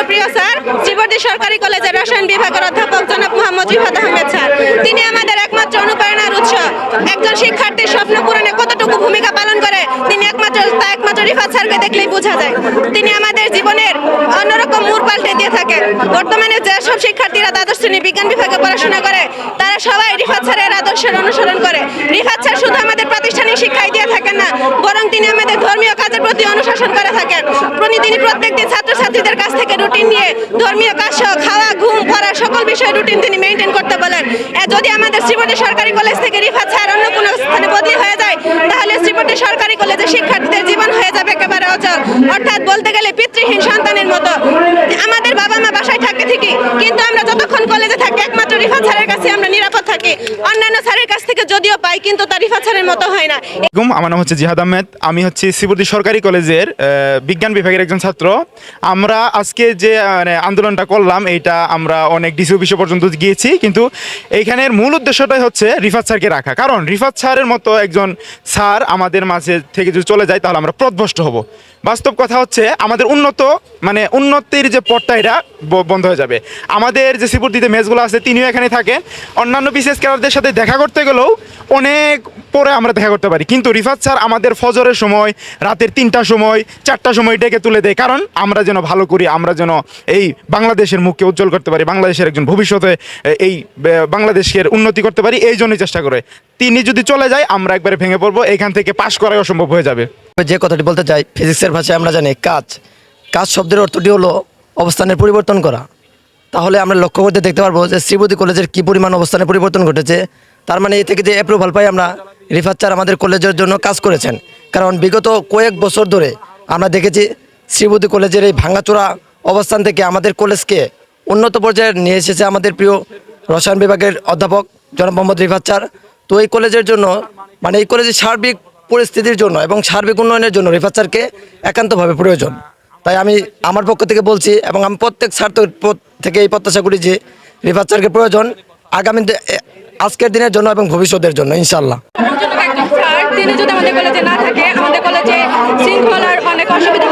রাষ্ট্রপ্রিয় sir Sreebardi সরকারি কলেজের রসায়ন বিভাগের অধ্যাপক জনাব মোহাম্মদ রিফাত আহমেদ স্যার। তিনি আমাদের একমাত্র অনুপ্রেরণার উৎস। একজন শিক্ষার্থীর স্বপ্ন পূরণে কতটুকু ভূমিকা পালন করে, তিনি একমাত্র, তা একমাত্র রিফাত স্যারকে দেখলেই বোঝা যায়। তিনি আমাদের জীবনের অন্যরকম মূর পাল্টে দিয়ে থাকেন। বর্তমানে যেসব শিক্ষার্থীরা দ্বাদশ শ্রেণি বিজ্ঞান বিভাগে পড়াশোনা করে, তারা সবাই রিফাত স্যারের আদর্শের অনুসরণ করে। রিফাত স্যার শুধু আমাদের প্রাতিষ্ঠানিক শিক্ষাই দিয়ে থাকেন না, বরং তিনি আমাদের ধর্মীয় কাজের প্রতি অনুশাসন করে থাকেন। তিনি প্রত্যেকটি ছাত্রছাত্রীদের কাছ থেকে রুটিন নিয়ে ধর্মীয় কাজ সহ খাওয়া, ঘুম, পড়া সকল বিষয়ে রুটিন তিনি মেনটেন করতে বলেন। যদি আমাদের শ্রীবর্দী সরকারি কলেজ থেকে রিফাত স্যার অন্য কোনো স্থানে বদলি হয়ে যায়, তাহলে শ্রীবর্দী সরকারি কলেজের শিক্ষার্থীদের জীবন হয়ে যাবে একেবারে অচল। অর্থাৎ বলতে গেলে পিতৃহীন সন্তানের মতো। আমাদের বাবা মা থাকে ঠিকই, কিন্তু আমরা যতক্ষণ কলেজে থাকি, একমাত্র রিফাত স্যারের কাছে আমরা নিরাপদ থাকি। অন্যান্য স্যারের কাছ থেকে যদিও পাই, কিন্তু তার রিফাত স্যারের মতো হয় না। আমার নাম হচ্ছে জিহাদ আহমেদ। আমি হচ্ছে শ্রীবর্দী সরকারি কলেজের বিজ্ঞান বিভাগের একজন ছাত্র। আমরা আজকে যে মানে আন্দোলনটা করলাম, এইটা আমরা অনেক ডিসি অফিসে পর্যন্ত গিয়েছি, কিন্তু এইখানের মূল উদ্দেশ্যটাই হচ্ছে রিফাত স্যারকে রাখা। কারণ রিফাত স্যারের মতো একজন স্যার আমাদের মাঝে থেকে যদি চলে যায়, তাহলে আমরা প্রদভষ্ট হব। বাস্তব কথা হচ্ছে আমাদের উন্নত মানে উন্নতির যে পথটা এটা বন্ধ হয়ে যাবে। আমাদের যে শ্রীবর্দীতে মেসগুলো আছে, তিনিও এখানে থাকেন অন্যান্য বিশেষ ক্যাডারদের সাথে দেখা করতে গেলেও অনেক পরে আমরা দেখা করতে পারি। কিন্তু রিফাত স্যার আমাদের ফজরের সময়, রাতের তিনটার সময়, চারটার সময় ডেকে তুলে দেয়। কারণ আমরা যেন ভালো করি, আমরা যেন এই বাংলাদেশের মুখকে উজ্জ্বল করতে পারি, বাংলাদেশের একজন ভবিষ্যতে এই বাংলাদেশের উন্নতি করতে পারি, এই জন্যই চেষ্টা করে। তিনি যদি চলে যায়, আমরা একবারে ভেঙে পড়ব। এখান থেকে পাশ করাই অসম্ভব হয়ে যাবে। যে কথাটি বলতে চাই ফিজিক্সের ভাষায় আমরা জানি কাজ। কাজ শব্দের অর্থটি হলো অবস্থানের পরিবর্তন করা। তাহলে আমরা লক্ষ্য করতে দেখতে পারব যে শ্রীবতী কলেজের কী পরিমাণ অবস্থানের পরিবর্তন ঘটেছে। তার মানে এ থেকে যে অ্যাপ্রুভাল পাই আমরা রিফাত আমাদের কলেজের জন্য কাজ করেছেন। কারণ বিগত কয়েক বছর ধরে আমরা দেখেছি শ্রীবতী কলেজের এই ভাঙাচোরা অবস্থান থেকে আমাদের কলেজকে উন্নত পর্যায়ে নিয়ে এসেছে আমাদের প্রিয় রসায়ন বিভাগের অধ্যাপক জনাব মোহাম্মদ রিফাত তো এই কলেজের জন্য মানে এই কলেজের সার্বিক পরিস্থিতির জন্য এবং সার্বিক উন্নয়নের জন্য রিফাত স্যারকে একান্তভাবে প্রয়োজন। তাই আমি আমার পক্ষ থেকে বলছি এবং আমি প্রত্যেক স্বার্থ থেকে এই প্রত্যাশা করি যে রিফাত স্যারকে প্রয়োজন আগামী আজকের দিনের জন্য এবং ভবিষ্যতের জন্য ইনশাল্লাহ না থাকে, আমাদের কলেজে শৃঙ্খলার অনেক অসুবিধা